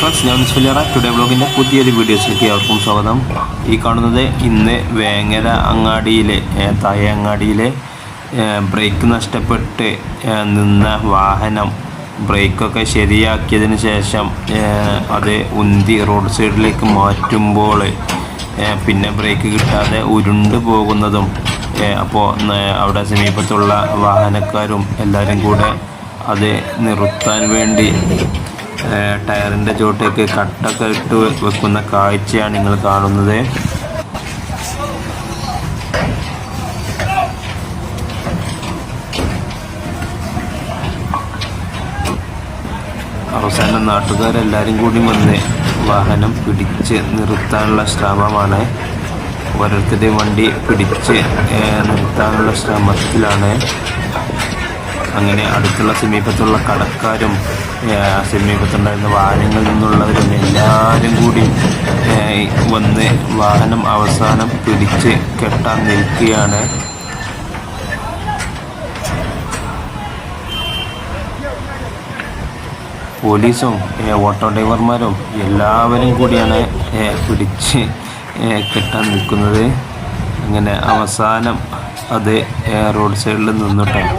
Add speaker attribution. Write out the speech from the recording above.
Speaker 1: Friends ഞാൻ സുലിയറ today വ്ളോഗിന്റെ പുതിയൊരു വീഡിയോസിലേക്ക് അവർക്കും സ്വാഗതം. ഈ കാണുന്നത് ഇന്ന് വേങ്ങര അങ്ങാടിയിലെ തായ അങ്ങാടിയിലെ ബ്രേക്ക് നഷ്ടപ്പെട്ട് നിന്ന വാഹനം ബ്രേക്കൊക്കെ ശരിയാക്കിയതിന് ശേഷം അത് ഉന്തി റോഡ് സൈഡിലേക്ക് മാറ്റുമ്പോൾ പിന്നെ ബ്രേക്ക് കിട്ടാതെ ഉരുണ്ട് പോകുന്നതും അപ്പോൾ അവിടെ സമീപത്തുള്ള വാഹനക്കാരും എല്ലാവരും കൂടെ അത് നിർത്താൻ വേണ്ടി ടയറിന്റെ ചോട്ടേക്ക് കട്ടൊക്കെ ഇട്ട് വെക്കുന്ന കാഴ്ചയാണ് നിങ്ങൾ കാണുന്നത്. അവസാനം നാട്ടുകാരെല്ലാവരും കൂടി വന്ന് വാഹനം പിടിച്ച് നിർത്താനുള്ള ശ്രമമാണ്. ഓരോരുത്തരുടെയും വണ്ടി പിടിച്ച് നിർത്താനുള്ള ശ്രമത്തിലാണ്. അങ്ങനെ അടുത്തുള്ള സമീപത്തുള്ള കടക്കാരും സമീപത്തുണ്ടായിരുന്ന വാഹനങ്ങളിൽ നിന്നുള്ളവരും എല്ലാവരും കൂടി വന്ന് വാഹനം അവസാനം പിടിച്ച് കെട്ടാൻ നിൽക്കുകയാണ്. പോലീസും ഓട്ടോ ഡ്രൈവർമാരും എല്ലാവരും കൂടിയാണ് പിടിച്ച് കെട്ടാൻ നിൽക്കുന്നത്. അങ്ങനെ അവസാനം അത് റോഡ് സൈഡിൽ നിന്നിട്ടാണ്